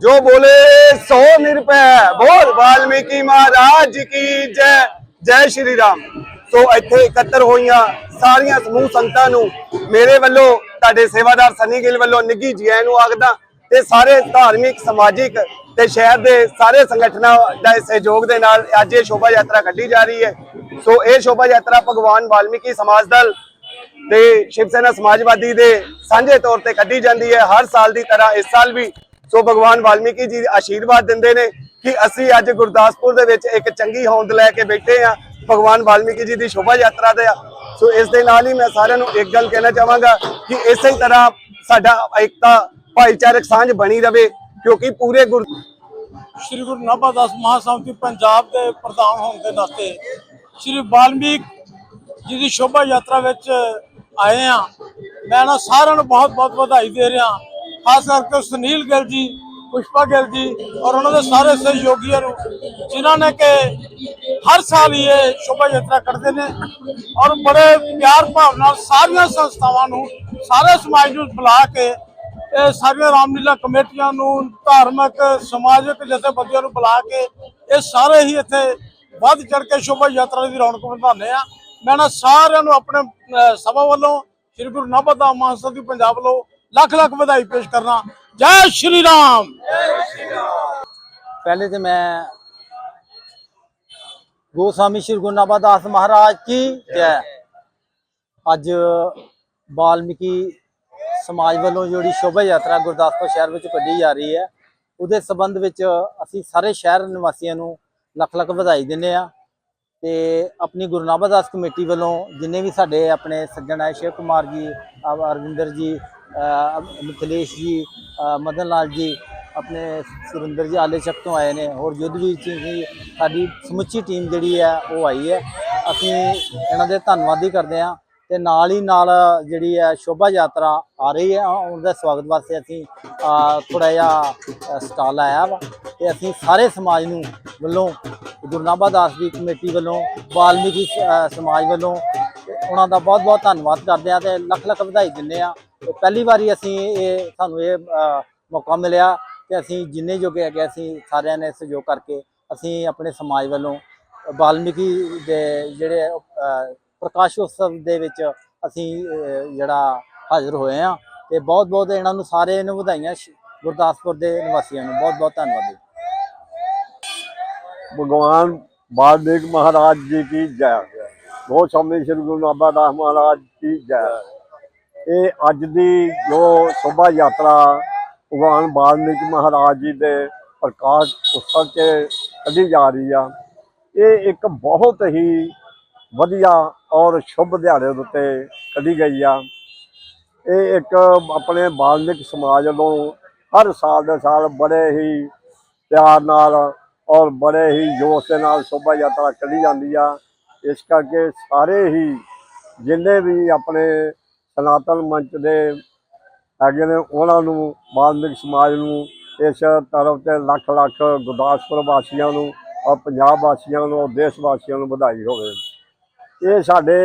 जो बोले सो निरपै बोल वाल्मीकि महाराज की जय ਜੈ ਸ਼੍ਰੀ ਰਾਮ ਸੋ ਇੱਥੇ ਇਕੱਤਰ ਹੋਈਆਂ ਸਾਰੀਆਂ ਸਮੂਹ ਸੰਗਤਾਂ ਨੂੰ ਮੇਰੇ ਵੱਲੋਂ ਤੁਹਾਡੇ ਸੇਵਾਦਾਰ ਸਨੀ ਗਿੱਲ ਵੱਲੋਂ ਨਿੱਘੀ ਜੀ ਆਇਆਂ ਨੂੰ ਆਖਦਾ ਤੇ ਸਾਰੇ ਧਾਰਮਿਕ ਸਮਾਜਿਕ ਤੇ ਸ਼ਹਿਰ ਦੇ ਸਾਰੇ ਸੰਗਠਨਾਂ ਦਾ ਸਹਿਯੋਗ ਦੇ ਨਾਲ ਅੱਜ ਇਹ ਸ਼ੋਭਾ ਯਾਤਰਾ ਕੱਢੀ ਜਾ ਰਹੀ ਹੈ ਸੋ ਇਹ ਸ਼ੋਭਾ ਯਾਤਰਾ ਭਗਵਾਨ ਵਾਲਮੀਕੀ ਸਮਾਜ ਦਲ ਤੇ ਸ਼ਿਵ ਸੈਨਾ ਸਮਾਜਵਾਦੀ ਦੇ ਸਾਂਝੇ ਤੌਰ ਤੇ ਕੱਢੀ ਜਾਂਦੀ ਹੈ ਹਰ ਸਾਲ ਦੀ ਤਰ੍ਹਾਂ ਇਸ ਸਾਲ ਵੀ ਸੋ ਭਗਵਾਨ ਵਾਲਮੀਕੀ ਜੀ ਆਸ਼ੀਰਵਾਦ ਦਿੰਦੇ ਨੇ ਕਿ ਅਸੀਂ ਅੱਜ ਗੁਰਦਾਸਪੁਰ ਦੇ ਵਿੱਚ ਇੱਕ ਚੰਗੀ ਹੋਂਦ ਲੈ ਕੇ ਬੈਠੇ ਆ ਭਗਵਾਨ ਵਾਲਮੀਕੀ ਜੀ ਦੀ ਸ਼ੋਭਾ ਯਾਤਰਾ ਦੇ ਸੋ ਇਸ ਦੇ ਨਾਲ ਹੀ ਮੈਂ ਸਾਰਿਆਂ ਨੂੰ ਇੱਕ ਗੱਲ ਕਹਿਣਾ ਚਾਹਾਂਗਾ ਕਿ ਇਸੇ ਤਰ੍ਹਾਂ ਸਾਡਾ ਏਕਤਾ, ਭਾਈਚਾਰਕ ਸਾਂਝ ਬਣੀ ਰਵੇ, ਕਿਉਂਕਿ ਪੂਰੇ ਗੁਰ ਸ਼੍ਰੀ ਗੁਰੂ ਨਾਭਾ ਦਾਸ ਮਹਾਸੰਮਤੀ ਪੰਜਾਬ ਦੇ ਪ੍ਰਧਾਨ ਹੋਣ ਦੇ ਨਾਤੇ ਸ਼੍ਰੀ ਵਾਲਮੀਕ ਜੀ ਦੀ ਸ਼ੋਭਾ ਯਾਤਰਾ ਵਿੱਚ ਆਏ ਆ ਮੈਂ ਨਾ ਸਾਰਿਆਂ ਨੂੰ ਬਹੁਤ ਬਹੁਤ ਵਧਾਈ ਦੇ ਰਿਹਾ ਖਾਸ ਕਰਕੇ ਸੁਨੀਲ ਗਿੱਲ ਜੀ, ਪੁਸ਼ਪਾ ਗਿੱਲ ਜੀ ਔਰ ਉਹਨਾਂ ਦੇ ਸਾਰੇ ਸਹਿਯੋਗੀਆਂ ਨੂੰ, ਜਿਨ੍ਹਾਂ ਨੇ ਕਿ ਹਰ ਸਾਲ ਹੀ ਇਹ ਸ਼ੋਭਾ ਯਾਤਰਾ ਕਰਦੇ ਨੇ ਔਰ ਬੜੇ ਪਿਆਰ ਭਾਵ ਨਾਲ ਸਾਰੀਆਂ ਸੰਸਥਾਵਾਂ ਨੂੰ, ਸਾਰੇ ਸਮਾਜ ਨੂੰ ਬੁਲਾ ਕੇ ਇਹ ਸਾਰੀਆਂ ਰਾਮਲੀਲਾ ਕਮੇਟੀਆਂ ਨੂੰ, ਧਾਰਮਿਕ, ਸਮਾਜਿਕ ਜਥੇਬੰਦੀਆਂ ਨੂੰ ਬੁਲਾ ਕੇ ਇਹ ਸਾਰੇ ਹੀ ਇੱਥੇ ਵੱਧ ਚੜ ਕੇ ਸ਼ੋਭਾ ਯਾਤਰਾ ਦੀ ਰੌਣਕ ਵਧਾਉਂਦੇ ਆ। ਮੈਂ ਨਾ ਸਾਰਿਆਂ ਨੂੰ ਆਪਣੇ ਸਭਾ ਵੱਲੋਂ ਸ੍ਰੀ ਗੁਰੂ ਨਾਨਕ ਦਾ ਮਹਾਂਸਦ ਦੀ ਪੰਜਾਬ ਵੱਲੋਂ ਲੱਖ ਲੱਖ ਵਧਾਈ ਪੇਸ਼ ਕਰਨਾ। ਜੈ ਸ਼੍ਰੀ ਰਾਮ। ਪਹਿਲੇ ਤੇ ਮੈਂ ਗੋਸਾਮੀ ਸ਼੍ਰੀ ਗੁਨਾਬਾ ਦਾਸ ਮਹਾਰਾਜ ਕੀ ਜੈ ਅੱਜ ਬਾਲਮੀਕੀ ਸਮਾਜ ਵੱਲੋਂ ਜਿਹੜੀ ਸ਼ੋਭਾ ਯਾਤਰਾ ਗੁਰਦਾਸਪੁਰ ਸ਼ਹਿਰ ਵਿੱਚ ਕੱਢੀ ਜਾ ਰਹੀ ਹੈ, ਉਹਦੇ ਸਬੰਧ ਵਿੱਚ ਅਸੀਂ ਸਾਰੇ ਸ਼ਹਿਰ ਨਿਵਾਸੀਆਂ ਨੂੰ ਲੱਖ ਲੱਖ ਵਧਾਈ ਦਿੰਨੇ ਆ ਤੇ ਆਪਣੀ ਗੁਰੂ ਨਾਨਕ ਦਾਸ ਕਮੇਟੀ ਵੱਲੋਂ ਜਿੰਨੇ ਵੀ ਸਾਡੇ ਆਪਣੇ ਸੱਜਣ ਆਏ, ਸ਼ਿਵ ਕੁਮਾਰ ਜੀ ਅਰਵਿੰਦਰ ਜੀ ਮਿਥਿਲੇਸ਼ ਜੀ ਮਦਨ ਲਾਲ ਜੀ ਆਪਣੇ ਸੁਰਿੰਦਰ ਜੀ ਆਲੇ ਚੱਕ ਤੋਂ ਆਏ ਨੇ। ਹੋਰ ਯੁੱਧਵੀਰ ਸਿੰਘ ਜੀ ਸਾਡੀ ਸਮੁੱਚੀ ਟੀਮ ਜਿਹੜੀ ਹੈ, ਉਹ ਆਈ ਹੈ। ਅਸੀਂ ਇਹਨਾਂ ਦੇ ਧੰਨਵਾਦੀ ਕਰਦੇ ਹਾਂ ਤੇ ਨਾਲ ਹੀ ਨਾਲ ਜਿਹੜੀ ਹੈ, ਸ਼ੋਭਾ ਯਾਤਰਾ ਆ ਰਹੀ ਹੈ। ਉਹਦਾ ਸਵਾਗਤ ਵਾਸਤੇ ਅਸੀਂ ਥੋੜਾ ਜਿਹਾ ਸਟਾਲ ਆਇਆ ਵਾ ਤੇ ਅਸੀਂ ਸਾਰੇ ਸਮਾਜ ਨੂੰ ਵੱਲੋਂ ਗੁਰੂ ਦਾਸ ਦੀ ਕਮੇਟੀ ਵੱਲੋਂ, ਵਾਲਮੀਕੀ ਸਮਾਜ ਵੱਲੋਂ ਉਹਨਾਂ ਦਾ ਬਹੁਤ-ਬਹੁਤ ਧੰਨਵਾਦ ਕਰਦੇ ਆ ਤੇ ਲੱਖ-ਲੱਖ ਵਧਾਈ ਦਿੰਦੇ ਆ ਪਹਿਲੀ ਵਾਰੀ ਅਸੀਂ ਇਹ ਸਾਨੂੰ ਇਹ ਮੌਕਾ ਮਿਲਿਆ ਕਿ ਅਸੀਂ ਜਿੰਨੇ ਜੋਗੇ ਹੈਗੇ ਅਸੀਂ ਸਾਰਿਆਂ ਨੇ ਸਹਿਯੋਗ ਕਰਕੇ ਅਸੀਂ ਆਪਣੇ ਸਮਾਜ ਵੱਲੋਂ ਬਾਲਮੀਕੀ ਦੇ ਜਿਹੜੇ ਪ੍ਰਕਾਸ਼ ਉਤਸਵ ਦੇ ਵਿੱਚ ਅਸੀਂ ਜਿਹੜਾ ਹਾਜ਼ਰ ਹੋਏ ਆ ਤੇ ਬਹੁਤ-ਬਹੁਤ ਇਹਨਾਂ ਨੂੰ ਸਾਰੇ ਨੂੰ ਵਧਾਈਆਂ ਗੁਰਦਾਸਪੁਰ ਦੇ ਨਿਵਾਸੀਆਂ ਨੂੰ ਬਹੁਤ-ਬਹੁਤ ਧੰਨਵਾਦ ਜੀ। ਭਗਵਾਨ ਬਾਲਮੀਕ ਮਹਾਰਾਜ ਜੀ ਕੀ ਜੈ। जय ਗੋਸਵਾਮੀ ਸ੍ਰੀ ਗੁਰੂ ਨਾਨਕ ਦਾਸ ਮਹਾਰਾਜ ਦੀ ਜੈ। ਇਹ ਅੱਜ ਦੀ ਜੋ ਸ਼ੋਭਾ ਯਾਤਰਾ ਭਗਵਾਨ ਵਾਲਮੀਕਿ ਮਹਾਰਾਜ ਜੀ ਦੇ ਪ੍ਰਕਾਸ਼ ਉਤਸਵ 'ਚ ਕੱਢੀ ਜਾ ਰਹੀ ਆ, ਇਹ ਇੱਕ ਬਹੁਤ ਹੀ ਵਧੀਆ ਔਰ ਸ਼ੁਭ ਦਿਹਾੜੇ ਦੇ ਉੱਤੇ ਕੱਢੀ ਗਈ ਆ। ਇਹ ਇੱਕ ਆਪਣੇ ਵਾਲਮੀਕ ਸਮਾਜ ਵੱਲੋਂ ਹਰ ਸਾਲ ਦੇ ਸਾਲ ਬੜੇ ਹੀ ਪਿਆਰ ਨਾਲ ਔਰ ਬੜੇ ਹੀ ਜੋਸ਼ ਦੇ ਨਾਲ ਸ਼ੋਭਾ ਯਾਤਰਾ ਕੱਢੀ ਜਾਂਦੀ ਆ। ਇਸ ਕਰਕੇ ਸਾਰੇ ਹੀ ਜਿੰਨੇ ਵੀ ਆਪਣੇ ਸਨਾਤਨ ਮੰਚ ਦੇ ਹੈਗੇ ਨੇ, ਉਹਨਾਂ ਨੂੰ ਬਾਲਮਿਕ ਸਮਾਜ ਨੂੰ ਇਸ ਤਰਫ ਤੇ ਲੱਖ ਲੱਖ ਗੁਰਦਾਸਪੁਰ ਵਾਸੀਆਂ ਨੂੰ ਔਰ ਪੰਜਾਬ ਵਾਸੀਆਂ ਨੂੰ ਔਰ ਦੇਸ਼ ਵਾਸੀਆਂ ਨੂੰ ਵਧਾਈ ਹੋਵੇ। ਇਹ ਸਾਡੇ